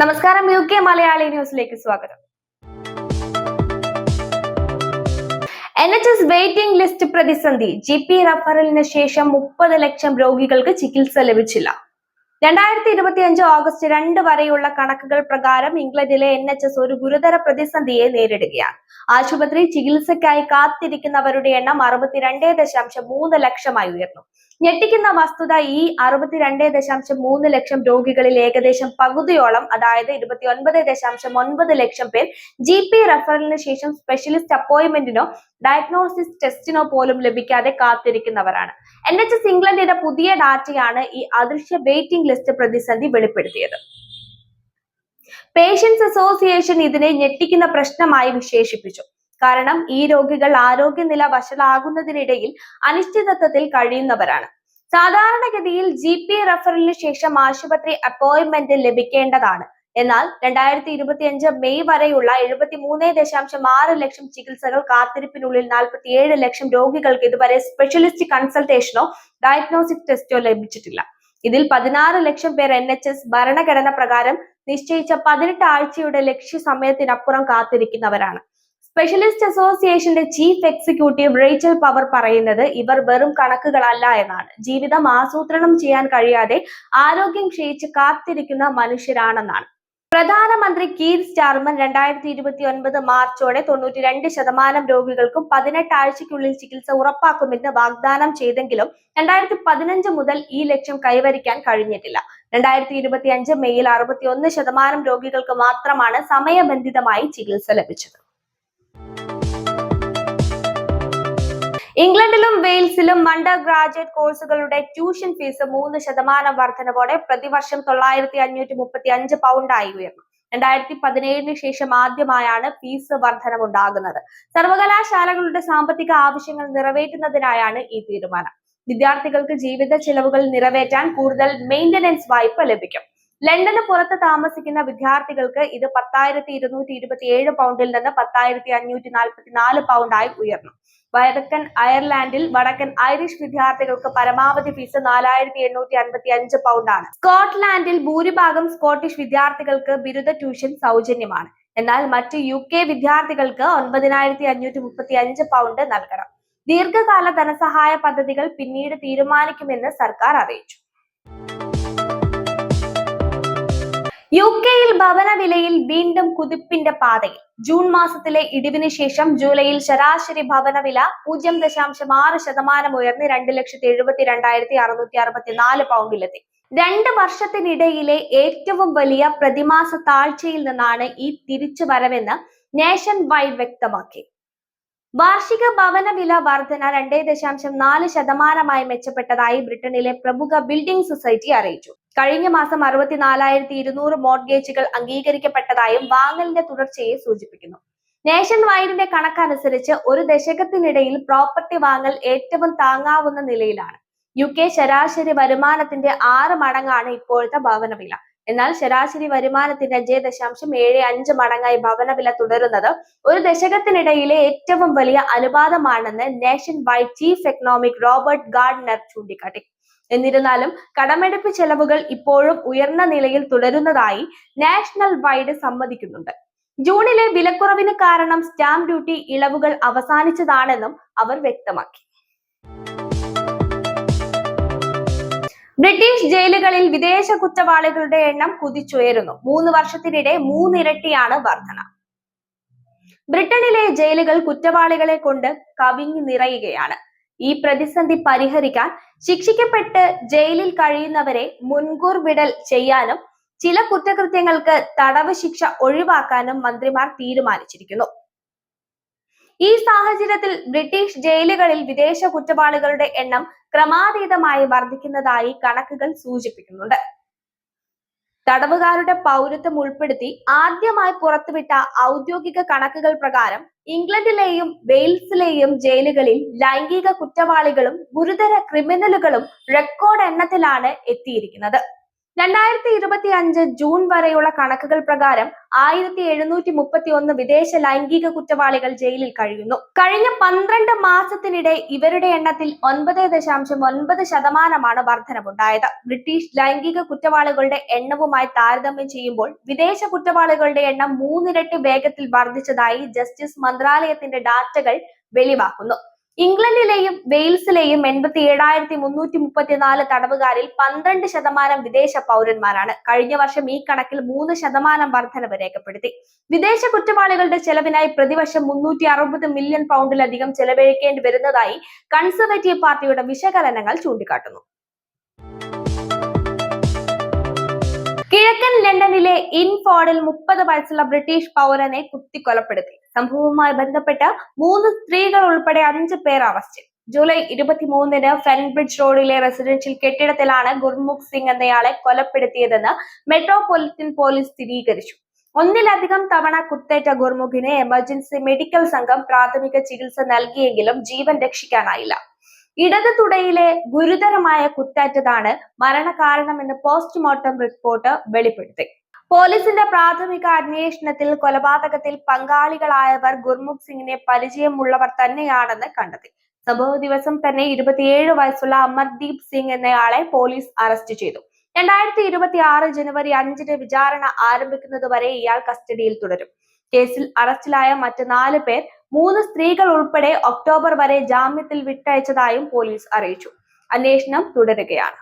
നമസ്കാരം U K Malayali ന്യൂസിലേക്ക് സ്വാഗതം. N H S waiting list പ്രതിസന്ധി. ജി പി റഫറലിന് ശേഷം മുപ്പത് ലക്ഷം രോഗികൾക്ക് ചികിത്സ ലഭിച്ചില്ല. രണ്ടായിരത്തി ഇരുപത്തി അഞ്ച് ഓഗസ്റ്റ് രണ്ട് വരെയുള്ള കണക്കുകൾ പ്രകാരം ഇംഗ്ലണ്ടിലെ എൻ എച്ച് എസ് ഒരു ഗുരുതര പ്രതിസന്ധിയെ നേരിടുകയാണ്. ആശുപത്രി ചികിത്സയ്ക്കായി കാത്തിരിക്കുന്നവരുടെ എണ്ണം അറുപത്തിരണ്ടേ ദശാംശം മൂന്ന് ലക്ഷമായി ഉയർന്നു. ഞെട്ടിക്കുന്ന വസ്തുത ഈ അറുപത്തിരണ്ട് ദശാംശം മൂന്ന് ലക്ഷം രോഗികളിൽ ഏകദേശം പകുതിയോളം അതായത് ഇരുപത്തി ഒൻപത് ദശാംശം ഒൻപത് ലക്ഷം പേർ ജി പി റെഫറലിന് ശേഷം സ്പെഷ്യലിസ്റ്റ് അപ്പോയിന്റ്മെന്റിനോ ഡയഗ്നോസിസ് ടെസ്റ്റിനോ പോലും ലഭിക്കാതെ കാത്തിരിക്കുന്നവരാണ്. എൻ എച്ച് എസ് ഇംഗ്ലണ്ടിന്റെ പുതിയ ഡാറ്റയാണ് ഈ അദൃശ്യ വെയിറ്റിംഗ് ലിസ്റ്റ് പ്രതിസന്ധി വെളിപ്പെടുത്തിയത്. പേഷ്യൻസ് അസോസിയേഷൻ ഇതിനെ ഞെട്ടിക്കുന്ന പ്രശ്നമായി വിശേഷിപ്പിച്ചു. കാരണം ഈ രോഗികൾ ആരോഗ്യനില വഷളാകുന്നതിനിടയിൽ അനിശ്ചിതത്വത്തിൽ കഴിയുന്നവരാണ്. സാധാരണഗതിയിൽ ജി പി റെഫറലിന് ശേഷം ആശുപത്രി അപ്പോയിന്റ്മെന്റ് ലഭിക്കേണ്ടതാണ്. എന്നാൽ രണ്ടായിരത്തി ഇരുപത്തി അഞ്ച് മെയ് വരെയുള്ള എഴുപത്തി മൂന്ന് ദശാംശം ആറ് ലക്ഷം ചികിത്സകൾ കാത്തിരിപ്പിനുള്ളിൽ നാൽപ്പത്തിയേഴ് ലക്ഷം രോഗികൾക്ക് ഇതുവരെ സ്പെഷ്യലിസ്റ്റ് കൺസൾട്ടേഷനോ ഡയഗ്നോസ്റ്റിക് ടെസ്റ്റോ ലഭിച്ചിട്ടില്ല. ഇതിൽ പതിനാറ് ലക്ഷം പേർ എൻ എച്ച് എസ് ഭരണഘടന പ്രകാരം നിശ്ചയിച്ച പതിനെട്ട് ആഴ്ചയുടെ ലക്ഷ്യ സമയത്തിനപ്പുറം കാത്തിരിക്കുന്നവരാണ്. സ്പെഷ്യലിസ്റ്റ് അസോസിയേഷന്റെ ചീഫ് എക്സിക്യൂട്ടീവ് റേച്ചൽ പവർ പറയുന്നത് ഇവർ വെറും കണക്കുകളല്ല എന്നാണ്. ജീവിതം ആസൂത്രണം ചെയ്യാൻ കഴിയാതെ ആരോഗ്യം ക്ഷയിച്ച് കാത്തിരിക്കുന്ന മനുഷ്യരാണെന്നാണ്. പ്രധാനമന്ത്രി കീർ സ്റ്റാർമൻ രണ്ടായിരത്തി ഇരുപത്തി ഒൻപത് മാർച്ചോടെ തൊണ്ണൂറ്റി രണ്ട് ശതമാനം രോഗികൾക്കും പതിനെട്ട് ആഴ്ചയ്ക്കുള്ളിൽ ചികിത്സ ഉറപ്പാക്കുമെന്ന് വാഗ്ദാനം ചെയ്തെങ്കിലും രണ്ടായിരത്തി പതിനഞ്ച് മുതൽ ഈ ലക്ഷ്യം കൈവരിക്കാൻ കഴിഞ്ഞിട്ടില്ല. രണ്ടായിരത്തി ഇരുപത്തി അഞ്ച് മെയ്യിൽ അറുപത്തി ഒന്ന് ശതമാനം രോഗികൾക്ക് മാത്രമാണ് സമയബന്ധിതമായി ചികിത്സ ലഭിച്ചത്. ഇംഗ്ലണ്ടിലും വെയിൽസിലും അണ്ടർ ഗ്രാജുവേറ്റ് കോഴ്സുകളുടെ ട്യൂഷൻ ഫീസ് മൂന്ന് ശതമാനം വർധനവോടെ പ്രതിവർഷം തൊള്ളായിരത്തി അഞ്ഞൂറ്റി മുപ്പത്തി അഞ്ച് പൗണ്ടായി ഉയർന്നു. രണ്ടായിരത്തി പതിനേഴിന് ശേഷം ആദ്യമായാണ് ഫീസ് വർധനമുണ്ടാകുന്നത് സർവകലാശാലകളുടെ സാമ്പത്തിക ആവശ്യങ്ങൾ നിറവേറ്റുന്നതിനായാണ് ഈ തീരുമാനം. വിദ്യാർത്ഥികൾക്ക് ജീവിത ചെലവുകൾ നിറവേറ്റാൻ കൂടുതൽ മെയിന്റനൻസ് വായ്പ ലഭിക്കും. ലണ്ടന് പുറത്ത് താമസിക്കുന്ന വിദ്യാർത്ഥികൾക്ക് ഇത് പത്തായിരത്തി ഇരുന്നൂറ്റി ഇരുപത്തി ഏഴ് പൗണ്ടിൽ നിന്ന് പത്തായിരത്തി അഞ്ഞൂറ്റി നാൽപ്പത്തി നാല് പൗണ്ടായി ഉയർന്നു. വടക്കൻ അയർലാൻഡിൽ വടക്കൻ ഐറിഷ് വിദ്യാർത്ഥികൾക്ക് പരമാവധി ഫീസ് നാലായിരത്തി എണ്ണൂറ്റി അൻപത്തി അഞ്ച് പൗണ്ടാണ് സ്കോട്ട്ലാൻഡിൽ ഭൂരിഭാഗം സ്കോട്ടിഷ് വിദ്യാർത്ഥികൾക്ക് ബിരുദ ട്യൂഷൻ സൗജന്യമാണ്. എന്നാൽ മറ്റ് യു കെ വിദ്യാർത്ഥികൾക്ക് ഒൻപതിനായിരത്തി അഞ്ഞൂറ്റി മുപ്പത്തി അഞ്ച് പൗണ്ട് നൽകണം. ദീർഘകാല ധനസഹായ പദ്ധതികൾ പിന്നീട് തീരുമാനിക്കുമെന്ന് സർക്കാർ അറിയിച്ചു. യു കെയിൽ ഭവന വിലയിൽ വീണ്ടും കുതിപ്പിന്റെ പാതയിൽ. ജൂൺ മാസത്തിലെ ഇടിവിന് ശേഷം ജൂലൈയിൽ ശരാശരി ഭവന വില പൂജ്യം ദശാംശം ആറ് ശതമാനം ഉയർന്ന് രണ്ട് ലക്ഷത്തി എഴുപത്തി രണ്ടായിരത്തി അറുന്നൂറ്റി അറുപത്തിനാല് പൗണ്ടിലെത്തി. രണ്ട് വർഷത്തിനിടയിലെ ഏറ്റവും വലിയ പ്രതിമാസ താഴ്ചയിൽ നിന്നാണ് ഈ തിരിച്ചു വരവെന്ന് നേഷൻ വൈഡ് വ്യക്തമാക്കി. വാർഷിക ഭവന വില വർധന രണ്ടേ ദശാംശം നാല് ശതമാനമായി മെച്ചപ്പെട്ടതായി ബ്രിട്ടനിലെ പ്രമുഖ ബിൽഡിംഗ് സൊസൈറ്റി അറിയിച്ചു. കഴിഞ്ഞ മാസം അറുപത്തിനാലായിരത്തി ഇരുന്നൂറ് മോർഗേജുകൾ അംഗീകരിക്കപ്പെട്ടതായും വാങ്ങലിന്റെ തുടർച്ചയെ സൂചിപ്പിക്കുന്നു. നേഷൻ വൈഡിന്റെ കണക്കനുസരിച്ച് ഒരു ദശകത്തിനിടയിൽ പ്രോപ്പർട്ടി വാങ്ങൽ ഏറ്റവും താങ്ങാവുന്ന നിലയിലാണ്. യു കെ ശരാശരി വരുമാനത്തിന്റെ ആറ് മടങ്ങാണ് ഇപ്പോഴത്തെ ഭവന വില. എന്നാൽ ശരാശരി വരുമാനത്തിന്റെ അഞ്ചേ ദശാംശം ഏഴ് അഞ്ച് മടങ്ങായി ഭവന വില തുടരുന്നത് ഒരു ദശകത്തിനിടയിലെ ഏറ്റവും വലിയ അനുപാതമാണെന്ന് Nationwide chief economic Robert Gardner ചൂണ്ടിക്കാട്ടി. എന്നിരുന്നാലും കടമെടുപ്പ് ചെലവുകൾ ഇപ്പോഴും ഉയർന്ന നിലയിൽ തുടരുന്നതായി നാഷണൽ വൈഡ് സമ്മതിക്കുന്നുണ്ട്. ജൂണിലെ വിലക്കുറവിന് കാരണം സ്റ്റാമ്പ് ഡ്യൂട്ടി ഇളവുകൾ അവസാനിച്ചതാണെന്നും അവർ വ്യക്തമാക്കി. ബ്രിട്ടീഷ് ജയിലുകളിൽ വിദേശ കുറ്റവാളികളുടെ എണ്ണം കുതിച്ചുയരുന്നു. മൂന്ന് വർഷത്തിനിടെ മൂന്നിരട്ടിയാണ് വർധന. ബ്രിട്ടനിലെ ജയിലുകൾ കുറ്റവാളികളെ കൊണ്ട് കവിഞ്ഞു നിറയുകയാണ്. ഈ പ്രതിസന്ധി പരിഹരിക്കാൻ ശിക്ഷിക്കപ്പെട്ട് ജയിലിൽ കഴിയുന്നവരെ മുൻകൂർ വിടൽ ചെയ്യാനും ചില കുറ്റകൃത്യങ്ങൾക്ക് തടവ് ശിക്ഷ ഒഴിവാക്കാനും മന്ത്രിമാർ തീരുമാനിച്ചിരിക്കുന്നു. ഈ സാഹചര്യത്തിൽ ബ്രിട്ടീഷ് ജയിലുകളിൽ വിദേശ കുറ്റവാളികളുടെ എണ്ണം ക്രമാതീതമായി വർദ്ധിക്കുന്നതായി കണക്കുകൾ സൂചിപ്പിക്കുന്നുണ്ട്. തടവുകാരുടെ പൗരത്വം ഉൾപ്പെടുത്തി ആദ്യമായി പുറത്തുവിട്ട ഔദ്യോഗിക കണക്കുകൾ പ്രകാരം ഇംഗ്ലണ്ടിലെയും വെയിൽസിലെയും ജയിലുകളിൽ ലൈംഗിക കുറ്റവാളികളും ഗുരുതര ക്രിമിനലുകളും റെക്കോർഡ് എണ്ണത്തിലാണ് എത്തിയിരിക്കുന്നത്. രണ്ടായിരത്തി ഇരുപത്തി അഞ്ച് ജൂൺ വരെയുള്ള കണക്കുകൾ പ്രകാരം ആയിരത്തി എഴുന്നൂറ്റി മുപ്പത്തി ഒന്ന് വിദേശ ലൈംഗിക കുറ്റവാളികൾ ജയിലിൽ കഴിയുന്നു. കഴിഞ്ഞ പന്ത്രണ്ട് മാസത്തിനിടെ ഇവരുടെ എണ്ണത്തിൽ ഒൻപത് ദശാംശം ഒൻപത് ശതമാനമാണ് വർധനവുണ്ടായത്. ബ്രിട്ടീഷ് ലൈംഗിക കുറ്റവാളികളുടെ എണ്ണവുമായി താരതമ്യം ചെയ്യുമ്പോൾ വിദേശ കുറ്റവാളികളുടെ എണ്ണം മൂന്നിരട്ടി വേഗത്തിൽ വർദ്ധിച്ചതായി ജസ്റ്റിസ് മന്ത്രാലയത്തിന്റെ ഡാറ്റകൾ വെളിവാക്കുന്നു. ഇംഗ്ലണ്ടിലെയും വെയിൽസിലെയും എൺപത്തി ഏഴായിരത്തി മുന്നൂറ്റി മുപ്പത്തിനാല് തടവുകാരിൽ പന്ത്രണ്ട് ശതമാനം വിദേശ പൗരന്മാരാണ്. കഴിഞ്ഞ വർഷം ഈ കണക്കിൽ മൂന്ന് ശതമാനം വർധനവ് രേഖപ്പെടുത്തി. വിദേശ കുറ്റവാളികളുടെ ചെലവിനായി പ്രതിവർഷം മുന്നൂറ്റി അറുപത് മില്യൺ പൗണ്ടിലധികം ചെലവഴിക്കേണ്ടി വരുന്നതായി കൺസർവേറ്റീവ് പാർട്ടിയുടെ വിശകലനങ്ങൾ ചൂണ്ടിക്കാട്ടുന്നു. കിഴക്കൻ ലണ്ടനിലെ ഇൻഫോർഡിൽ മുപ്പത് വയസ്സുള്ള ബ്രിട്ടീഷ് പൗരനെ കുത്തിക്കൊലപ്പെടുത്തി. സംഭവവുമായി ബന്ധപ്പെട്ട് മൂന്ന് സ്ത്രീകൾ ഉൾപ്പെടെ അഞ്ച് പേർ അറസ്റ്റ്. ജൂലൈ ഇരുപത്തിമൂന്നിന് ഫെൻബ്രിഡ്ജ് റോഡിലെ റെസിഡൻഷ്യൽ കെട്ടിടത്തിലാണ് ഗുർമുഖ് സിംഗ് എന്നയാളെ കൊലപ്പെടുത്തിയതെന്ന് മെട്രോപൊളിറ്റൻ പോലീസ് സ്ഥിരീകരിച്ചു. ഒന്നിലധികം തവണ കുത്തേറ്റ ഗുർമുഖിന് എമർജൻസി മെഡിക്കൽ സംഘം പ്രാഥമിക ചികിത്സ നൽകിയെങ്കിലും ജീവൻ രക്ഷിക്കാനായില്ല. ഇടത് തുടയിലെ ഗുരുതരമായ കുത്തേറ്റതാണ് മരണകാരണമെന്ന് പോസ്റ്റ്മോർട്ടം റിപ്പോർട്ട് വെളിപ്പെടുത്തി. പോലീസിന്റെ പ്രാഥമിക അന്വേഷണത്തിൽ കൊലപാതകത്തിൽ പങ്കാളികളായവർ ഗുർമുഖ് സിംഗിനെ പരിചയമുള്ളവർ തന്നെയാണെന്ന് കണ്ടെത്തി. സംഭവ ദിവസം തന്നെ ഇരുപത്തിയേഴ് വയസ്സുള്ള അമർദീപ് സിംഗ് എന്നയാളെ പോലീസ് അറസ്റ്റ് ചെയ്തു. രണ്ടായിരത്തി ഇരുപത്തി ആറ് ജനുവരി അഞ്ചിന് വിചാരണ ആരംഭിക്കുന്നതുവരെ ഇയാൾ കസ്റ്റഡിയിൽ തുടരും. കേസിൽ അറസ്റ്റിലായ മറ്റ് നാല് പേർ മൂന്ന് സ്ത്രീകൾ ഉൾപ്പെടെ ഒക്ടോബർ വരെ ജാമ്യത്തിൽ വിട്ടയച്ചതായും പോലീസ് അറിയിച്ചു. അന്വേഷണം തുടരുകയാണ്.